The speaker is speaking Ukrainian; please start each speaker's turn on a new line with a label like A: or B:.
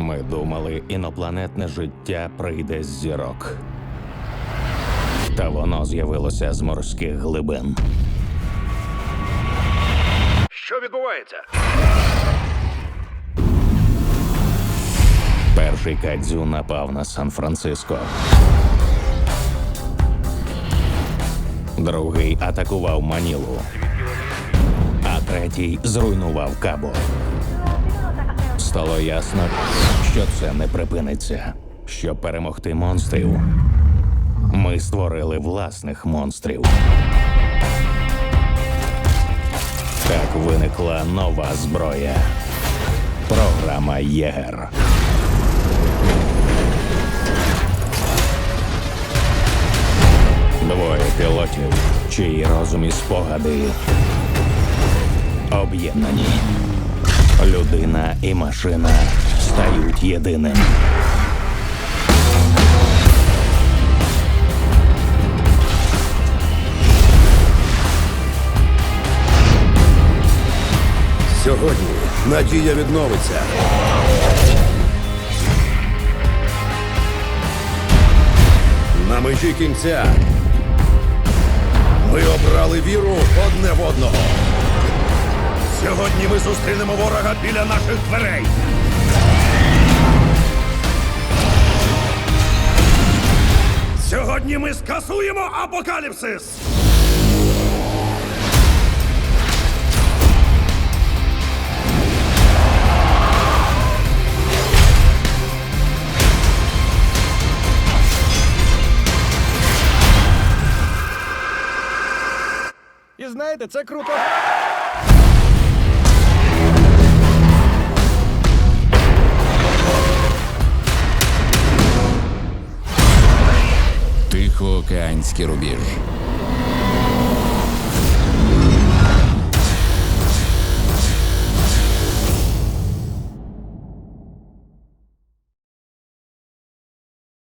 A: Ми думали, інопланетне життя прийде з зірок. Та воно з'явилося з морських глибин.
B: Що відбувається?
A: Перший кадзю напав на Сан-Франциско. Другий атакував Манілу. А третій зруйнував Кабо. Стало ясно, що це не припиниться. Щоб перемогти монстрів, ми створили власних монстрів. Так виникла нова зброя. Програма Єгер. Двоє пілотів, чиї розум і спогади об'єднані. Людина і машина стають єдиним.
B: Сьогодні надія відновиться. На межі кінця ми обрали віру одне в одного. Сьогодні ми зустрінемо ворога біля наших дверей. Сьогодні ми скасуємо апокаліпсис.
C: І знаєте, це круто.
D: Тихоокеанський рубіж.